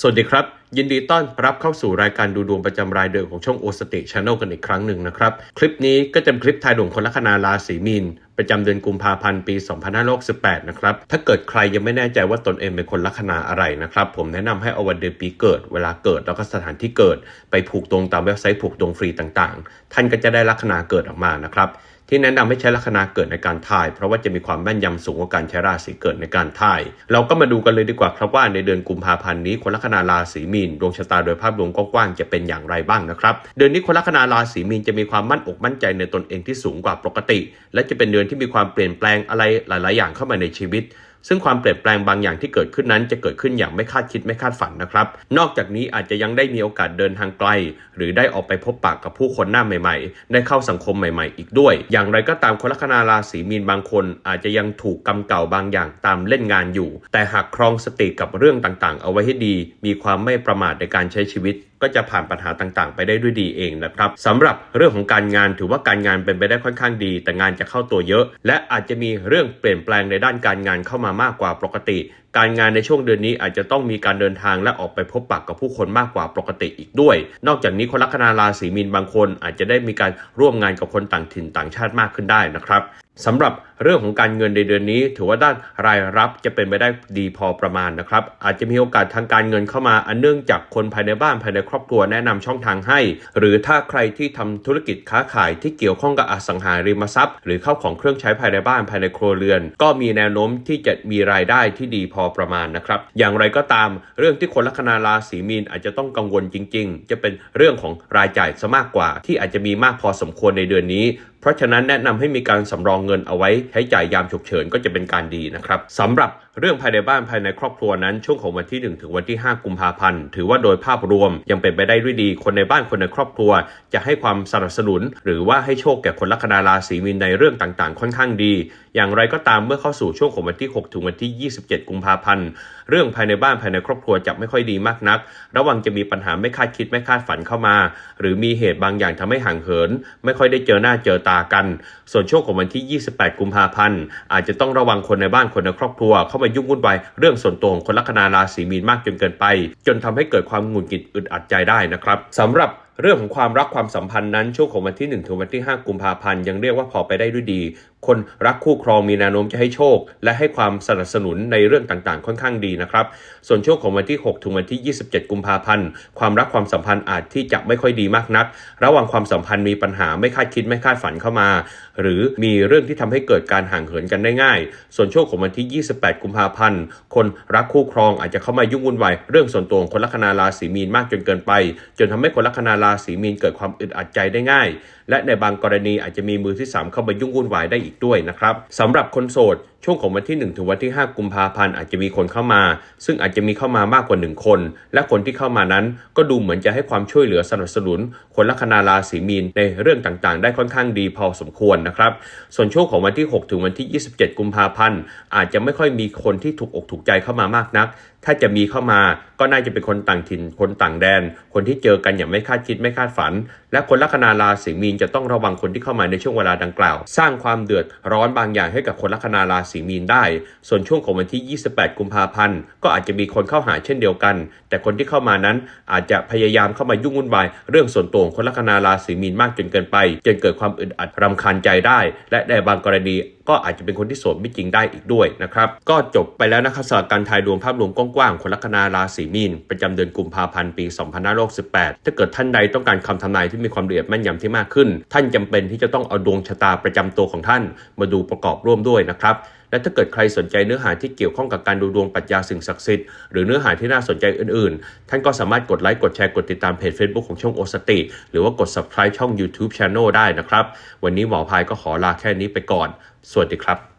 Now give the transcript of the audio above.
สวัสดีครับ ยินดีต้อนรับเข้าสู่รายการดูดวงประจำรายเดือนของช่องโอสติช n นลกันอีกครั้งหนึ่งนะครับ คลิปนี้ก็จะเป็นคลิปทายดวงคนลัคนาราศีมีน ประจำเดือนกุมภาพันธ์ปี 2568 นะครับ ถ้าเกิดใครยังไม่แน่ใจว่าตนเองเป็นคนลัคนาอะไรนะครับ ผมแนะนำให้เอาวันเดือนปีเกิด เวลาเกิดแล้วก็สถานที่เกิด ไปผูกดวงตามเว็บไซต์ผูกดวงฟรีต่างๆ ท่านก็จะได้ลัคนาเกิดออกมานะครับ ที่แนะนำให้ใช้ลัคนาเกิดในการทาย เพราะว่าจะมีความแม่นยำสูงกว่าการใช้ราศีเกิดในการทาย เราก็มาดูกันเลยดีกว่าครับว่าในเดือนกุมภาพันธ์นี้คนลัคนาราศีมีนดวงชะตาโดยภาพรวมกว้างๆจะเป็นอย่างไรบ้างนะครับเดือนนี้คนลัคนาราศีมีนจะมีความมั่นอกมั่นใจในตนเองที่สูงกว่าปกติ และจะเป็นเดือนที่มีความเปลี่ยนแปลงอะไรหลาย ๆ อย่างเข้ามาในชีวิต ซึ่งความเปลี่ยนแปลงบางอย่างที่เกิดขึ้นนั้นจะเกิดขึ้นอย่างไม่คาดคิดไม่คาดฝันนะครับ นอกจากนี้อาจจะยังได้มีโอกาสเดินทางไกล หรือได้ออกไปพบปะกับผู้คนหน้าใหม่ ๆ ได้เข้าสังคมใหม่ ๆ อีกด้วย อย่างไรก็ตามคนลัคนาราศีมีนบางคน อาจจะยังถูกกรรมเก่าบางอย่างตามเล่นงานอยู่ แต่หากครองสติกับเรื่องต่างๆ เอาไว้ให้ดี มีความไม่ประมาทในการใช้ชีวิต ก็จะผ่านปัญหาต่างๆ ไปได้ด้วยดีเองนะครับสำหรับเรื่องของการงานถือว่าการงานเป็นไปได้ค่อนข้างดี แต่งานจะเข้าตัวเยอะ และอาจจะมีเรื่องเปลี่ยนแปลงในด้านการงานเข้ามามากกว่าปกติ การงานในช่วงเดือนนี้อาจจะต้องมีการเดินทางและออกไปพบปะกับผู้คนมากกว่าปกติอีกด้วย นอกจากนี้คนลัคนาราศีมีนบางคนอาจจะได้มีการร่วมงานกับคนต่างถิ่นต่างชาติมากขึ้นได้นะครับ สำหรับเรื่องของการเงินในเดือนนี้ ถือว่าด้านรายรับจะเป็นไปได้ดีพอประมาณนะครับ อาจจะมีโอกาสทางการเงินเข้ามาอันเนื่องจากคนภายในบ้านภายในครอบครัวแนะนำช่องทางให้ หรือถ้าใครที่ทำธุรกิจค้าขายที่เกี่ยวข้องกับอสังหาริมทรัพย์ หรือเข้าของเครื่องใช้ภายในบ้านภายในครัวเรือน ก็มีแนวโน้มที่จะมีรายได้ที่ดีพอประมาณนะครับ อย่างไรก็ตาม เรื่องที่คนลัคนาราศีมีนอาจจะต้องกังวลจริง ๆ จะเป็นเรื่องของรายจ่ายซะมากกว่า ที่อาจจะมีมากพอสมควรในเดือนนี้ เพราะฉะนั้นแนะนำให้มีการสำรองเงินเอาไว้ใช้จ่ายยามฉุกเฉินก็จะเป็นการดีนะครับสำหรับ เรื่องภายในบ้านภายในครอบครัวนั้นช่วงของวันที่ 1 ถึงวันที่ 5 กุมภาพันธ์ ถือว่าโดยภาพรวมยังเป็นไปได้ด้วยดี คนในบ้านคนในครอบครัว จะให้ความสนับสนุน หรือว่าให้โชคแก่คนลัคนาราศีมีนในเรื่องต่างๆ ค่อนข้างดี อย่างไรก็ตามเมื่อเข้าสู่ช่วงของวันที่ 6 ถึงวันที่ 27 กุมภาพันธ์ เรื่องภายในบ้านภายในครอบครัวจะไม่ค่อยดีมากนัก ระวังจะมีปัญหาไม่คาดคิดไม่คาดฝันเข้ามา หรือมีเหตุบางอย่างทำให้ห่างเหิน ไม่ค่อยได้เจอหน้าเจอตากัน ส่วนช่วงของวันที่ 28 กุมภาพันธ์อาจจะต้องระวังคนในบ้านคนในครอบครัวเข้าไปยุ่งวุ่นวายเรื่องส่วนตัวของคนลัคนาราศีมีนมากจนเกินไป จนทำให้เกิดความหงุดหงิดอึดอัดใจได้นะครับสำหรับเรื่องของความรักความสัมพันธ์นั้นช่วงของวันที่ 1 ถึงวันที่ 5 กุมภาพันธ์ยังเรียกว่าพอไปได้ด้วยดี คนรักคู่ครองมีแนวโน้มจะให้โชค และให้ความสนับสนุนในเรื่องต่างๆ ค่อนข้างดีนะครับ ส่วนช่วงของวันที่ 6 ถึงวันที่ 27 กุมภาพันธ์ ความรักความสัมพันธ์อาจที่จะไม่ค่อยดีมากนัก ระหว่างความสัมพันธ์มีปัญหาไม่คาดคิดไม่คาดฝันเข้ามา หรือมีเรื่องที่ทำให้เกิดการห่างเหินกันได้ง่าย ส่วนช่วงของวันที่ 28 กุมภาพันธ์ คนรักคู่ครองอาจจะเข้ามายุ่งวุ่นวายเรื่องส่วนตัวของคนลัคนาราศีมีนมากจนเกินไป จนทำให้คนลัคนาราศีมีนเกิดความอึดอัดใจได้ง่าย และในบางกรณีอาจจะมีมือที่ 3 เข้ามายุ่งวุ่นวายได้อีกด้วยนะครับสำหรับคนโสดช่วงของวันที่ 1 ถึงวันที่ 5 กุมภาพันธ์อาจจะมีคนเข้ามา ซึ่งอาจจะมีเข้ามามากกว่า 1 คน และคนที่เข้ามานั้นก็ดูเหมือนจะให้ความช่วยเหลือสนับสนุน คนลัคนาราศีมีนในเรื่องต่างๆ ได้ค่อนข้างดีพอสมควรนะครับ ส่วนช่วงของวันที่ 6 ถึงวันที่ 27 กุมภาพันธ์อาจจะไม่ค่อยมีคนที่ถูกอกถูกใจเข้ามามากนัก ถ้าจะมีเข้ามาก็น่าจะเป็นคนต่างถิ่น คนต่างแดน คนที่เจอกันอย่างไม่คาดคิดไม่คาดฝัน และคนลัคนาราศีมีนจะต้องระวังคนที่เข้ามาในช่วงเวลาดังกล่าว สร้างความเดือดร้อนบางอย่างให้กับคนลัคนาราศีมีนได้ ส่วนช่วงของวันที่ 28 กุมภาพันธ์ก็อาจจะมีคนเข้าหาเช่นเดียวกัน แต่คนที่เข้ามานั้นอาจจะพยายามเข้ามายุ่งวุ่นวายเรื่องส่วนตัวของคนลัคนาราศีมีนมากจนเกินไป จนเกิดความอึดอัดรำคาญใจได้ และในบางกรณีก็อาจจะเป็นคนที่โสดไม่จริงได้อีกด้วยนะครับก็จบไปแล้วนะครับสำหรับการทายดวงภาพรวมกกว้างคนลัคนาราศีมีน ประจำเดือนกุมภาพันธ์ปี2568 ถ้าเกิดท่านใดต้องการคำทำนายที่มีความละเอียดแม่นยำที่มากขึ้น ท่านจำเป็นที่จะต้องเอาดวงชะตาประจำตัวของท่าน มาดูประกอบร่วมด้วยนะครับและถ้าเกิดใครสนใจเนื้อหาที่เกี่ยวข้องกับการดูดวงปรัชญาสิ่งศักดิ์สิทธิ์หรือเนื้อหาที่น่าสนใจอื่นๆ ท่านก็สามารถกดไลค์กดแชร์กดติดตามเพจ Facebook ของช่องโอสติ หรือว่ากด subscribe ช่อง YouTube Channel ได้นะครับ วันนี้หมอพายก็ขอลาแค่นี้ไปก่อน สวัสดีครับ